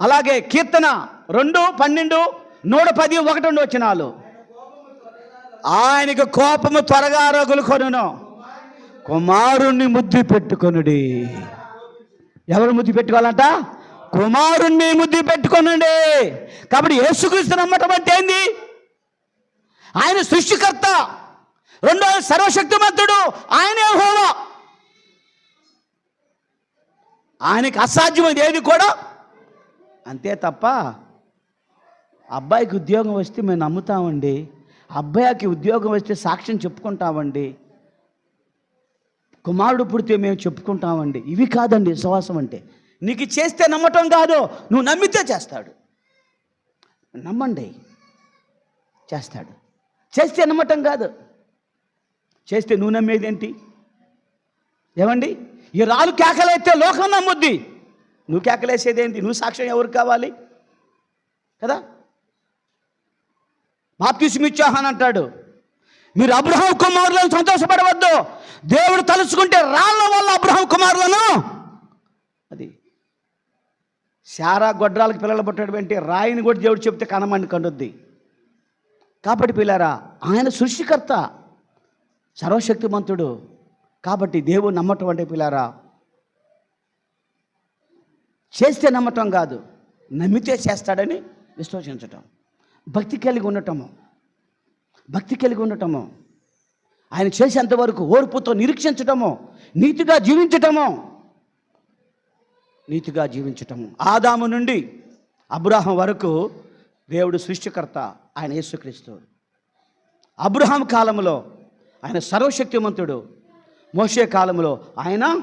అలాగే కీర్తన రెండు పన్నెండు నూట పది ఒకటి రెండు వచ్చినాలు ఆయనకు కోపము త్వరగా రగులు కొనును కుమారుణ్ణి ముద్దు పెట్టుకొనుడి. ఎవరు ముద్దు పెట్టుకోవాలంట? కుమారుణ్ణి ముద్దు పెట్టుకొనండి. కాబట్టి యేసుక్రీస్తు నమ్మటం అంటే ఏంది? ఆయన సృష్టికర్త రెండో సర్వశక్తిమంతుడు ఆయనే హోవా ఆయనకి అసాధ్యమైనది ఏది కూడా? అంతే తప్ప అబ్బాయికి ఉద్యోగం వస్తే మేము నమ్ముతామండి. అబ్బాయికి ఉద్యోగం వస్తే సాక్ష్యం చెప్పుకుంటామండి. కుమారుడు పుడితే మేము చెప్పుకుంటామండి. ఇవి కాదండి విశ్వాసం అంటే. నీకు చేస్తే నమ్మటం కాదు నువ్వు నమ్మితే చేస్తాడు. నమ్మండి. చేస్తాడు. చేస్తే నమ్మటం కాదు. చేస్తే నువ్వు నమ్మేది ఏంటి? ఏమండి? ఈ రాళ్ళు కేకలైతే లోకం నమ్ముద్ది. నువ్వు కేకలేసేది ఏంటి నువ్వు సాక్ష్యం ఎవరికి కావాలి? కదా? బాప్తిస్మిచ్చాహన్ అంటాడు. మీరు అబ్రహం కుమారులను సంతోషపడవద్దు. దేవుడు తలుచుకుంటే రాళ్ళ వల్ల అబ్రహం కుమారులను. అది శారా గొడ్రాలకు పిల్లలు పుట్టడం రాయిని కూడా దేవుడు చెప్తే కనమని కండుద్ది కాబట్టి పిల్లారా ఆయన సృష్టికర్త సర్వశక్తిమంతుడు. కాబట్టి దేవుడు నమ్మటం అంటే పిల్లారా చేస్తే నమ్మటం కాదు నమ్మితే చేస్తాడని విశ్వసించటం. భక్తి కలిగి ఉండటము. భక్తి కలిగి ఉండటము. ఆయన చేసేంతవరకు ఓర్పుతో నిరీక్షించటము నీతిగా జీవించటము. నీతిగా జీవించటము. ఆదాము నుండి అబ్రాహం వరకు దేవుడు సృష్టికర్త ఆయన యేసుక్రీస్తు. అబ్రహాం కాలంలో ఆయన సర్వశక్తిమంతుడు. మోషే కాలంలో ఆయన